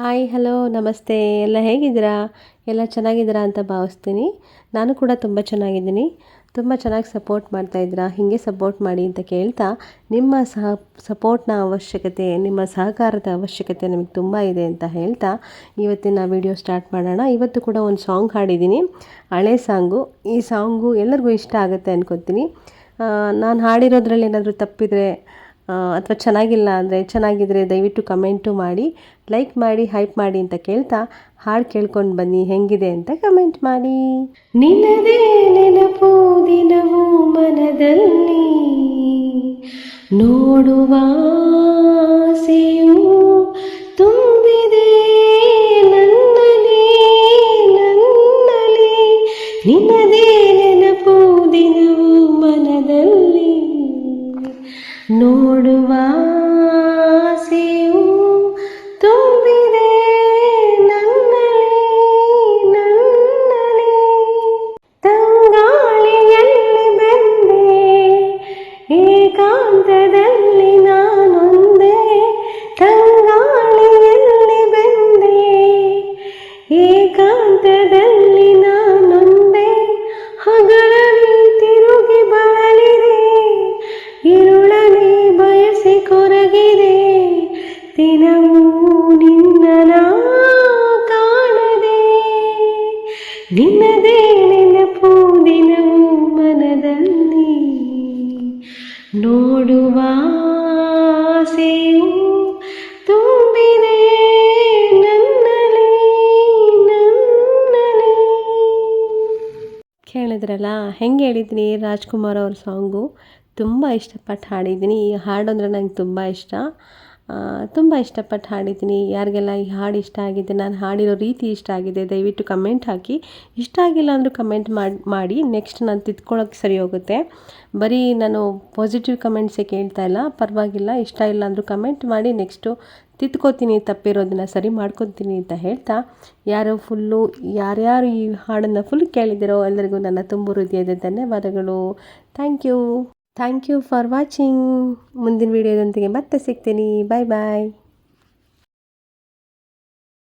Hi, hello, ನಮಸ್ತೆ. ಎಲ್ಲ ಹೇಗಿದ್ದೀರಾ? ಎಲ್ಲ ಚೆನ್ನಾಗಿದ್ದೀರಾ ಅಂತ ಭಾವಿಸ್ತೀನಿ. ನಾನು ಕೂಡ ತುಂಬ ಚೆನ್ನಾಗಿದ್ದೀನಿ. ತುಂಬ ಚೆನ್ನಾಗಿ ಸಪೋರ್ಟ್ ಮಾಡ್ತಾಯಿದ್ದೀರಾ ಹೀಗೆ ಸಪೋರ್ಟ್ ಮಾಡಿ ಅಂತ ಕೇಳ್ತಾ ನಿಮ್ಮ ಸಹ, ಸಪೋರ್ಟ್ನ ಅವಶ್ಯಕತೆ, ನಿಮ್ಮ ಸಹಕಾರದ ಅವಶ್ಯಕತೆ ನಮಗೆ ತುಂಬ ಇದೆ ಅಂತ ಹೇಳ್ತಾ ಇವತ್ತಿನ ವಿಡಿಯೋ ಸ್ಟಾರ್ಟ್ ಮಾಡೋಣ. ಇವತ್ತು ಕೂಡ ಒಂದು ಸಾಂಗ್ ಹಾಡಿದ್ದೀನಿ. ಹಳೆ ಸಾಂಗು. ಈ ಸಾಂಗು ಎಲ್ಲರಿಗೂ ಇಷ್ಟ ಆಗುತ್ತೆ ಅನ್ಕೋತೀನಿ. ನಾನು ಹಾಡಿರೋದ್ರಲ್ಲಿ ಏನಾದರೂ ತಪ್ಪಿದರೆ ಅಥವಾ ಚೆನ್ನಾಗಿಲ್ಲ ಅಂದರೆ ಚೆನ್ನಾಗಿದ್ದರೆ ದಯವಿಟ್ಟು ಕಮೆಂಟು ಮಾಡಿ, ಲೈಕ್ ಮಾಡಿ, ಹೈಪ್ ಮಾಡಿ ಅಂತ ಕೇಳ್ತಾ ಹಾಡು ಕೇಳ್ಕೊಂಡು ಬನ್ನಿ, ಹೆಂಗಿದೆ ಅಂತ ಕಮೆಂಟ್ ಮಾಡಿ. ನಿನ್ನದೇ ನೆನಪು ದಿನವೂ ಮನದಲ್ಲಿ ನೋಡುವ ನೋಡುವ ಬಯಸಿ ಕೊರಗಿದೆ. ದಿನವೂ ನಿನ್ನ ಕಾಣದೆ. ನಿನ್ನದೇ ನೆನಪು ದಿನವೂ ಮನದಲ್ಲಿ. ನೋಡುವ ಆಸೆಯು ತುಂಬಿದೆ ಕೇಳಿದ್ರಲ್ಲ, ಹೆಂಗೆ ಹೇಳಿದ್ದೀನಿ ರಾಜ್ಕುಮಾರ್ ಅವ್ರ ಸಾಂಗು ತುಂಬ ಇಷ್ಟಪಟ್ಟು ಹಾಡಿದ್ದೀನಿ. ಈ ಹಾಡು ಅಂದರೆ ನಂಗೆ ತುಂಬ ಇಷ್ಟ. ತುಂಬ ಇಷ್ಟಪಟ್ಟು ಹಾಡಿದ್ದೀನಿ. ಯಾರಿಗೆಲ್ಲ ಈ ಹಾಡು ಇಷ್ಟ ಆಗಿದೆ, ನಾನು ಹಾಡಿರೋ ರೀತಿ ಇಷ್ಟ ಆಗಿದೆ, ದಯವಿಟ್ಟು ಕಮೆಂಟ್ ಹಾಕಿ. ಇಷ್ಟ ಆಗಿಲ್ಲ ಅಂದರೂ ಕಮೆಂಟ್ ಮಾಡಿ ಮಾಡಿ, ನೆಕ್ಸ್ಟ್ ನಾನು ತಿದ್ಕೊಳ್ಳೋಕೆ ಸರಿ ಹೋಗುತ್ತೆ. ಬರೀ ನಾನು ಪಾಸಿಟಿವ್ ಕಮೆಂಟ್ಸೇ ಕೇಳ್ತಾ ಇಲ್ಲ. ಪರವಾಗಿಲ್ಲ, ಇಷ್ಟ ಇಲ್ಲ ಅಂದರೂ ಕಮೆಂಟ್ ಮಾಡಿ, ನೆಕ್ಸ್ಟು ತಿದ್ಕೋತೀನಿ, ತಪ್ಪಿರೋದನ್ನ ಸರಿ ಮಾಡ್ಕೊತೀನಿ ಅಂತ ಹೇಳ್ತಾ. ಯಾರು ಫುಲ್ಲು, ಯಾರ್ಯಾರು ಈ ಹಾಡನ್ನು ಫುಲ್ ಕೇಳಿದಿರೋ ಎಲ್ಲರಿಗೂ ನನ್ನ ತುಂಬ ಹೃದಯದ ಧನ್ಯವಾದಗಳು. Thank you. Thank you for watching ಮುಂದಿನ ವೀಡಿಯೋದೊಂದಿಗೆ ಮತ್ತೆ ಸಿಗ್ತೀನಿ. ಬಾಯ್ ಬಾಯ್